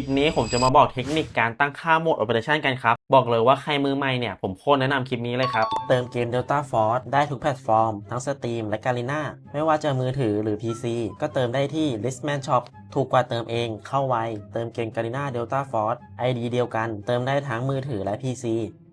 ลิปนี้ผมจะมาบอกเทคนิคการตั้งค่าโหมด Operation กันครับ บอกเลยว่าใครมือใหม่เนี่ย ผมโคตรแนะนำคลิปนี้เลยครับ เติมเกม Delta Force ได้ทุกแพลตฟอร์ม ทั้ง Steam และ Garena ไม่ว่าจะมือถือหรือ PC ก็เติมได้ที่ Listman Shop ถูกกว่าเติมเองเข้าไว เติมเกม Garena Delta Force ID เดียวกัน เติมได้ทั้งมือถือและ PC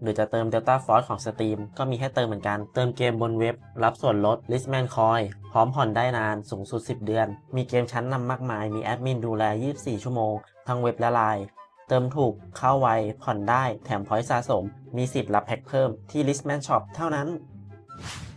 หรือจะเติม Delta Force ของ Steam ก็มีให้เติมเหมือนกัน เติมเกมบนเว็บ รับส่วนลด Listman Coin พร้อมผ่อนได้นานสูงสุด 10 เดือน มีเกมชั้นนำมากมาย มีแอดมินดูแล 24 ชั่วโมง ทั้งเว็บและไลน์ เติมถูก เข้าไว ผ่อนได้ แถมพอยต์สะสม มีสิทธิ์รับแพ็คเพิ่มที่ Listman Shop เท่านั้น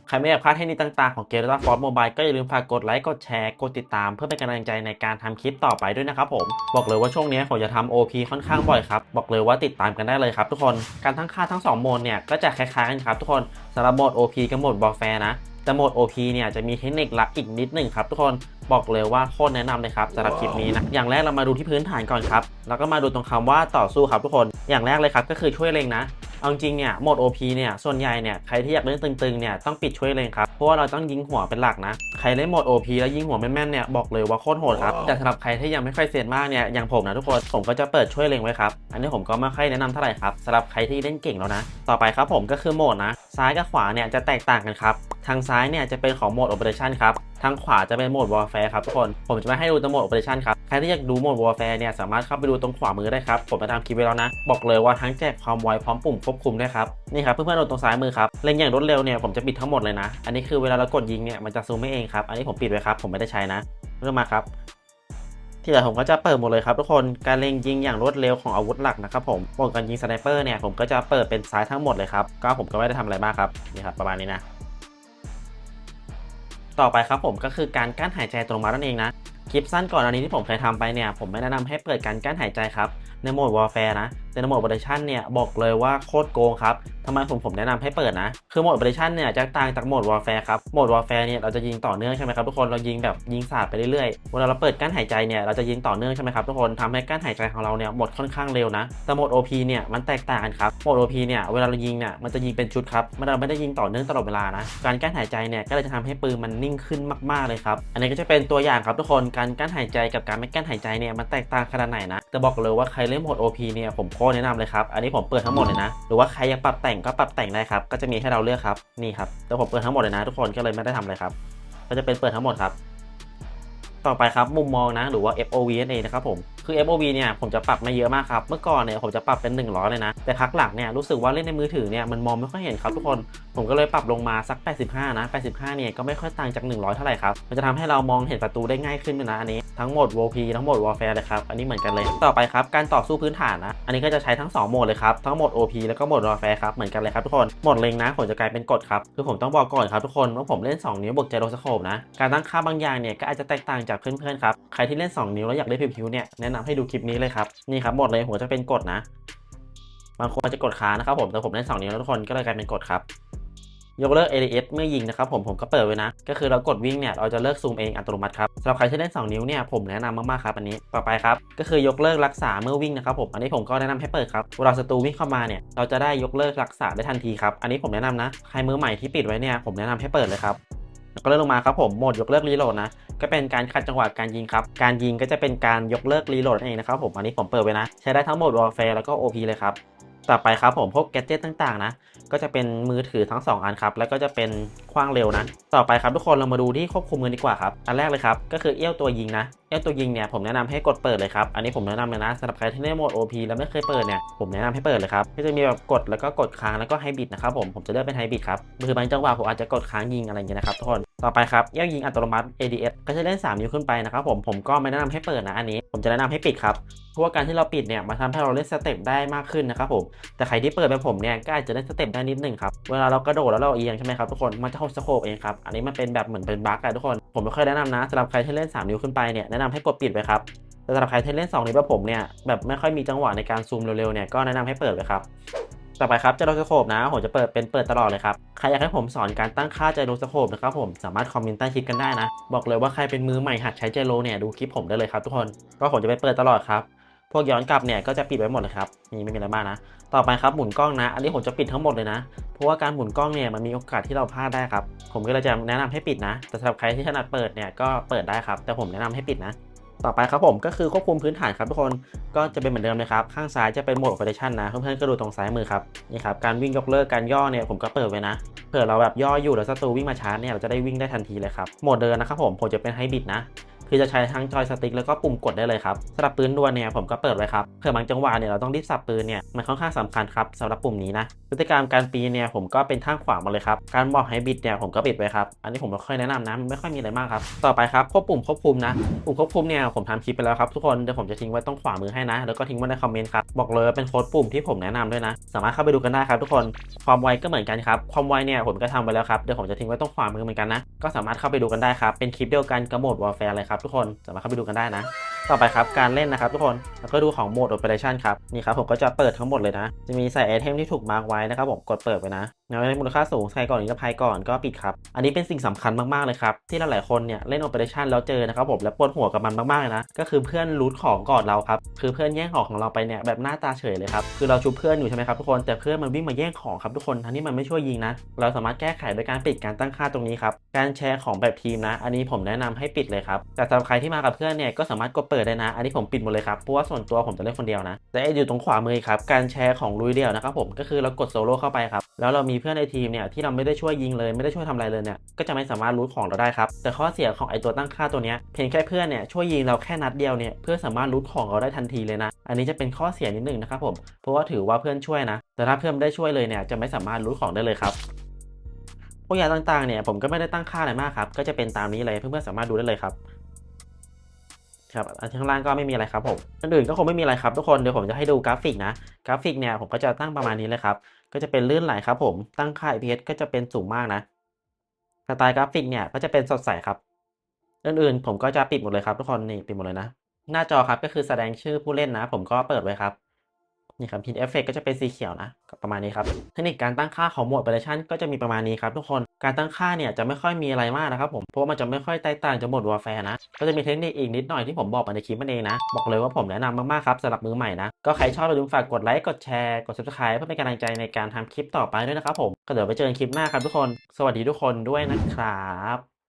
ใครไม่อยากพลาดเทคนิคต่างๆของเกม Dota Force Mobile ก็อย่าลืมฝากกดไลค์ กดแชร์ กดติดตาม เพื่อเป็นกำลังใจในการทำคลิปต่อไปด้วยนะครับผม บอกเลยว่าช่วงนี้ผมจะทำ OP ค่อนข้างบ่อยครับ บอกเลยว่าติดตามกันได้เลยครับทุกคน การทั้งค่าทั้ง2โหมดเนี่ยก็จะคล้ายๆกันครับทุกคนสำหรับโหมด OP กับโหมด Warfare นะ แต่โหมด OP เนี่ยจะมีเทคนิคลับอีกนิดหนึ่งครับทุกคนบอกเลยว่าโคตรแนะนำเลยครับสำหรับคลิปนี้นะอย่างแรกเรามาดูที่พื้นฐานก่อนครับแล้วก็มาดูตรงคำว่าต่อสู้ครับทุกคนอย่างแรกเลยครับก็คือช่วยเล็งนะเอาจริงเนี่ยโหมด OP เนี่ยส่วนใหญ่เนี่ยใครที่อยากเล่นตึงๆเนี่ยต้องปิดช่วยเลงครับเพราะว่าเราต้องยิงหัวเป็นหลักนะใครเล่นโหมด OP แล้วยิงหัวแม่นๆเนี่ยบอกเลยว่าโคตรโหดครับแต่สำหรับใครที่ยังไม่ค่อยเซียนมากเนี่ยอย่างผมนะทุกคนผมก็จะเปิดช่วยเลงไว้ครับอันนี้ผมก็ไม่ค่อยแนะนำเท่าไหร่ครับสำหรับใครที่เล่นเก่งแล้วนะ ต่อไปครับผมก็คือโหมดนะ ซ้ายกับขวาเนี่ยจะแตกต่างกันครับ ทางซ้ายเนี่ยจะเป็นของโหมด Operation ครับ ทางขวาจะเป็นโหมด Warfare ครับทุกคน ผมจะไม่ให้ดูตรงโหมด Operation ครับ ใครที่อยากดูโหมด Warfare เนี่ยสามารถเข้าไปดูตรงขวามือได้ครับ ผมไปทำคลิปไว้แล้วนะ บอกเลยว่าทั้งแจกความไวพร้อมปุ่มควบคุมด้วยครับ นี่ครับเพื่อนๆดูตรงซ้ายมือครับ เล็งอย่างรวดเร็วเนี่ยผมจะปิดทั้งหมดเลยนะ อันนี้คือเวลาเรากดยิงเนี่ยมันจะซูมไม่เองครับ อันนี้ผมปิดไว้ครับ ผมไม่ได้ใช้นะเริ่มมาครับที่เหลือผมก็จะเปิดหมดเลยครับทุกคน การเล็งยิงอย่างรวดเร็วของอาวุธหลักนะครับผมบวกกันยิงสไนเปอร์เนี่ยผมก็จะเปิดเป็นซ้ายทั้งหมดเลยครับ ก็ผมก็ไม่ได้ทำอะไรมากครับ นี่ครับประมาณนี้นะ ต่อไปครับผมก็คือการกั้นหายใจตรงมานั่นเองนะคลิปสั้นก่อนอันนี้ที่ผมเคยทำไปเนี่ยผมไม่แนะนำให้เปิดการกั้นหายใจครับในโหมดวอลแฟร์นะแต่ในโหมด Operation เนี่ยบอกเลยว่าโคตรโกงครับทำไมผมผมแนะนำให้เปิดนะ คือโหมด Operation เนี่ยจะต่างจากโหมด Warfare ครับ โหมด Warfare เนี่ยเราจะยิงต่อเนื่องใช่ไหมครับทุกคน เรายิงแบบยิงสาดไปเรื่อยๆ เวลาเราเปิดกั้นหายใจเนี่ยเราจะยิงต่อเนื่องใช่ไหมครับทุกคนทำให้กั้นหายใจของเราเนี่ยหมดค่อนข้างเร็วนะ แต่โหมด OP เนี่ยมันแตกต่างกันครับ โหมด OP เนี่ยเวลาเรายิงเนี่ยมันจะยิงเป็นชุดครับมันเราไม่ได้ยิงต่อเนื่องตลอดเวลานะ การกั้นหายใจเนี่ยก็เลยจะทำให้ปืนมันนิ่งขึ้นมากๆเลยครับ อันนี้ก็จะเป็นตัวอย่างครับทุกคน การกั้นหายใจกับการไม่กั้นหายใจเนี่ยมันแตกต่างขนาดไหนนะแต่บอกเลยว่าใครเล่นโหมด OP เนี่ยผมโคตรแนะนำเลยครับ อันนี้ผมเปิดทั้งหมดเลยนะ หรือว่าใครอยากปรับแต่งก็ปรับแต่งได้ครับ ก็จะมีให้เราเลือกครับ นี่ครับ แต่ผมเปิดทั้งหมดเลยนะทุกคน ก็เลยไม่ได้ทำอะไรครับ ก็จะเป็นเปิดทั้งหมดครับ ต่อไปครับมุมมองนะ หรือว่า FOV นั่นเองนะครับผม คือ FOV เนี่ยผมจะปรับไม่เยอะมากครับ เมื่อก่อนเนี่ยผมจะปรับเป็น 100 เลยนะ แต่พักหลังเนี่ยรู้สึกว่าเล่นในมือถือเนี่ยมันมองไม่ค่อยเห็นครับทุกคน ผมก็เลยปรับลงมาสัก 85 นะ 85 เนี่ยก็ไม่ค่อยต่างจาก 100 เท่าไหร่ครับ มันจะทำให้เรามองเห็นประตูได้ง่ายขึ้นนะอันนี้ทั้งหมด WOP ทั้งหมด Warfare เลยครับ อันนี้เหมือนกันเลย ต่อไปครับการต่อสู้พื้นฐานนะ อันนี้ก็จะใช้ทั้ง 2 โหมดเลยครับ ทั้งโหมด OP แล้วก็โหมด Warfare ครับ เหมือนกันเลยครับทุกคน โหมดเล็งนะ ผมจะกลายเป็นกดครับ คือผมต้องบอกก่อนครับทุกคนว่าผมเล่น 2 นิ้วบวกเจโรสโคปนะ การตั้งค่าบางอย่างเนี่ยก็อาจจะแตกต่างจากเพื่อนๆครับ ใครที่เล่น 2 นิ้วแล้วอยากเล่นผิวๆเนี่ยแนะนำให้ดูคลิปนี้เลยครับนี่ครับหมดเลยหัวจะเป็นกดนะ บางคนอาจจะกดค้านะครับผมแต่ผมเล่น2นิ้วแล้วทุกคนก็เลยกลายเป็นกดครับยกเลิก ADS เมื่อยิงนะครับผมผมก็เปิดไว้นะ ก็คือเรากดวิ่งเนี่ยเราจะเลิกซูมเองอัตโนมัติครับสำหรับใครที่เล่น 2 นิ้วเนี่ยผมแนะนำมากๆครับอันนี้ต่อไปครับก็คือยกเลิกรักษาเมื่อวิ่งนะครับผมอันนี้ผมก็แนะนำให้เปิดครับเวลาศัตรูวิ่งเข้ามาเนี่ยเราจะได้ยกเลิกรักษาได้ทันทีครับอันนี้ผมแนะนำนะใครมือใหม่ที่ปิดไว้เนี่ยผมแนะนำให้เปิดเลยครับ ก็เลื่อนลงมาครับผมโหมดยกเลิกรีโหลดนะก็เป็นการขัดจังหวะการยิงครับ การยิงก็จะเป็นการยกเลิกรีโหลดเองนะครับผมอันนี้ผมเปิดไว้นะ ใช้ได้ทั้งโหมด Warfare แล้วก็ OP เลยครับ ต่อไปครับผมพวกแกจ g ตต่างๆนะ ก็จะเป็นมือถือทั้ง 2 อันครับ แล้วก็จะเป็นคว้างเร็วนะ ต่อไปครับทุกคนเรามาดูที่ควบคุมกันดีกว่าครับ อันแรกเลยครับ ก็คือเอี้ยวตัวยิงนะ เอี้ยวตัวยิงเนี่ยผมแนะนำให้กดเปิดเลยครับ อันนี้ผมแนะนำเลยนะสำหรับใครที่เล่นโหมด OP แล้วไม่เคยเปิดเนี่ยผมแนะนำให้เปิดเลยครับ ก็จะมีแบบกดแล้วก็กดค้างแล้วก็ไฮบิดนะครับผม ผมจะเลือกเป็นไฮบิดครับ คือบางจังหวะผมอาจจะกดค้างยิงอะไรอย่างเงี้ยนะครับทุกคน ต่อไปครับเอี้ยวยิงอัตโนมัติ ADS ก็จะเล่น 3 นิ้วขึ้นไปนะครับผมผมก็ไม่แนะนำให้เปิดนะอันนี้ ผมจะแนะนำให้ปิดครับเพราะว่าการที่เราปิดเนี่ยมาทำให้เราเล่นสเต็ปได้มากขึ้นนะครับผมแต่ใครที่เปิดแบบผมเนี่ยก็อาจจะได้สเต็ปได้นิดหนึ่งครับเวลาเรากระโดดแล้วเราเอียงใช่ไหมครับทุกคนมันจะเข้าสโคปเองครับอันนี้มันเป็นแบบเหมือนเป็นบั๊กอะทุกคนผมไม่ค่อยแนะนำนะสำหรับใครที่เล่น 3 นิ้วขึ้นไปเนี่ยแนะนำให้กดปิดไว้ครับแต่สำหรับใครที่เล่น2นิ้วแบบผมเนี่ยแบบไม่ค่อยมีจังหวะในการซูมเร็วๆเนี่ยก็แนะนำให้เปิดไว้ครับ ต่อไปครับเจโรสโคปนะผมจะเปิดเป็นเปิดตลอดเลยครับ ใครอยากให้ผมสอนการตั้งค่าเจโรสโคปนะครับผมสามารถคอมเมนต์ใต้คลิปกันได้นะ บอกเลยว่าใครเป็นมือใหม่หัดใช้เจโรเนี่ยดูคลิปผมได้เลยครับทุกคนก็ผมจะไปเปิดตลอดครับพวกย้อนกลับเนี่ยก็จะปิดไว้หมดเลยครับนี่ไม่มีอะไรมากนะ ต่อไปครับหมุนกล้องนะ อันนี้ผมจะปิดทั้งหมดเลยนะ เพราะว่าการหมุนกล้องเนี่ยมันมีโอกาสที่เราพลาดได้ครับ ผมก็เลยจะแนะนำให้ปิดนะ แต่สำหรับใครที่ถนัดเปิดเนี่ยก็เปิดได้ครับ แต่ผมแนะนำให้ปิดนะ ต่อไปครับผมก็คือควบคุมพื้นฐานครับทุกคนก็จะเป็นเหมือนเดิมเลยครับ ข้างซ้ายจะเป็นโหมด operation นะเพื่อนๆก็ดูตรงซ้ายมือครับนี่ครับการวิ่งยกเลิกการย่อเนี่ยผมก็เปิดไว้นะเผื่อเราแบบย่ออยู่แล้วศัตรูวิ่งมาชาร์จเนี่ยเราจะได้วิ่งได้ทันทีเลยครับโหมดเดินนะครับผมผมจะเป็นไฮบริดนะ คือจะใช้ทั้งจอยสติ๊กแล้วก็ปุ่มกดได้เลยครับสำหรับปืนดวลเนี่ยผมก็เปิดไว้ครับเผื่อบางจังหวะเนี่ยเราต้องรีบสับปืนเนี่ยมันค่อนข้างสำคัญครับสำหรับปุ่มนี้นะพฤติกรรมการปีนเนี่ยผมก็เป็นข้างขวามาเลยครับการบอกไฮบริดเนี่ยผมก็ปิดไว้ครับอันนี้ผมไม่ค่อยแนะนำนะไม่ค่อยมีอะไรมากครับต่อไปครับควบปุ่มควบคุมนะปุ่มควบคุมเนี่ยผมทำคลิปไปแล้วครับทุกคนเดี๋ยวผมจะทิ้งไว้ตรงขวามือให้นะ แล้วก็ทิ้งไว้ในคอมเมนต์ครับบอกเลยว่าเป็นโค้ดปุ่มที่ผมแนะนำด้วยนะ สามารถเข้าไปดูกันได้ครับทุกคนความไวก็เหมือนกันครับความไวเนี่ยผมก็ทำไว้แล้วครับเดี๋ยวผมจะทิ้งไว้ตรงขวามือเหมือนกันนะก็สามารถเข้าไปดูกันได้ครับเป็นคลิปเดียวกันกับโหมด Warfare เลยครับทุกคนสามารถเข้าไปดูกันได้นะ ต่อไปครับการเล่นนะครับทุกคนแล้วก็ดูของโหมด Operation ครับนี่ครับผมก็จะเปิดทั้งหมดเลยนะ จะมีใส่ไอเทมที่ถูกมาร์กไว้นะครับผมกดเปิดไว้นะ แล้วในมูลค่าสูงใส่ก่อนนิรภัยก่อนก็ปิดครับ อันนี้เป็นสิ่งสำคัญมากๆเลยครับ ที่เราหลายคนเนี่ยเล่น Operation แล้วเจอนะครับผมแล้วปวดหัวกับมันมากๆเลยนะ ก็คือเพื่อนรูทของก่อนเราครับ คือเพื่อนแย่งของของเราไปเนี่ยแบบหน้าตาเฉยเลยครับ คือเราชุบเพื่อนอยู่ใช่ไหมครับทุกคน แต่เพื่อนมันวิ่งมาแย่งของครับทุกคนทั้งที่มันไม่ช่วยยิงนะ เราสามารถแก้ไขโดยการปิดการตั้งค่าตรงนี้ครับ การแชร์ของแบบทีมนะ อันนี้ผมแนะนำให้ปิดเลยครับ แต่สำหรับใครที่มากับเพื่อนเนี่ยก็สามารถกดเปิดได้นะ อันนี้ผมปิดหมดเลยครับ เพราะว่าส่วนตัวผมจะเล่นคนเดียวนะแต่อยู่ตรงขวามือครับ การแชร์ของลุยเดียวนะครับผม ก็คือเรากดโซโล่เข้าไปครับ แล้วเรามีเพื่อนในทีมเนี่ยที่เราไม่ได้ช่วยยิงเลยไม่ได้ช่วยทำอะไรเลยเนี่ยก็จะไม่สามารถรู้ของเราได้ครับแต่ข้อเสียของไอตัวตั้งค่าตัวเนี้ยเพียงแค่เพื่อนเนี่ยช่วยยิงเราแค่นัดเดียวเนี่ยเพื่อสามารถรู้ของเราได้ทันทีเลยนะ อันนี้จะเป็นข้อเสียนิดหนึงนะครับผมเพราะว่าถือว่าเพื่อนช่วยนะ แต่ถ้าเพื่อนไม่ได้ช่วยเลยเนี่ยจะไม่สามารถรู้ของได้เลยครับพวกยาต่างๆเนี่ยผมก็ไม่ได้ตั้งค่าอะไรมากครับก็จะเป็นตามนี้เลยเพื่อนๆสามารถดูได้เลยครับครับอันข้างล่างก็ไม่มีอะไรครับผมอันอื่นก็คงไม่มีอะไรครับทุกคนเดี๋ยวผมจะให้ดูกราฟิกนะกราฟิกเนี่ยผมก็จะตั้งประมาณนี้เลยครับ ก็จะเป็นลื่นไหลครับผม ตั้งค่า IPS ก็จะเป็นสูงมากนะสไตล์กราฟิกเนี่ยก็จะเป็นสดใสครับ อื่นๆ ผมก็จะปิดหมดเลยครับทุกคนนี่ปิดหมดเลยนะ หน้าจอครับก็คือแสดงชื่อผู้เล่นนะ ผมก็เปิดไว้ครับ นี่ครับ Hit Effect ก็จะเป็นสีเขียวนะประมาณนี้ครับ เทคนิคการตั้งค่าของโหมด Operation ก็จะมีประมาณนี้ครับทุกคน การตั้งค่าเนี่ยจะไม่ค่อยมีอะไรมากนะครับผม เพราะมันจะไม่ค่อยแตกต่างจากโหมด Warfare นะ ก็จะมีเทคนิคอีกนิดหน่อยที่ผมบอกไปในคลิปมันเองนะ บอกเลยว่าผมแนะนำมากๆครับสำหรับมือใหม่นะ ก็ใครชอบอย่าลืมฝากกดไลค์ กดแชร์ กด Subscribe เพื่อเป็นกำลังใจในการทำคลิปต่อไปด้วยนะครับผม ก็เดี๋ยวไปเจอกันคลิปหน้าครับทุกคน สวัสดีทุกคนด้วยนะครับ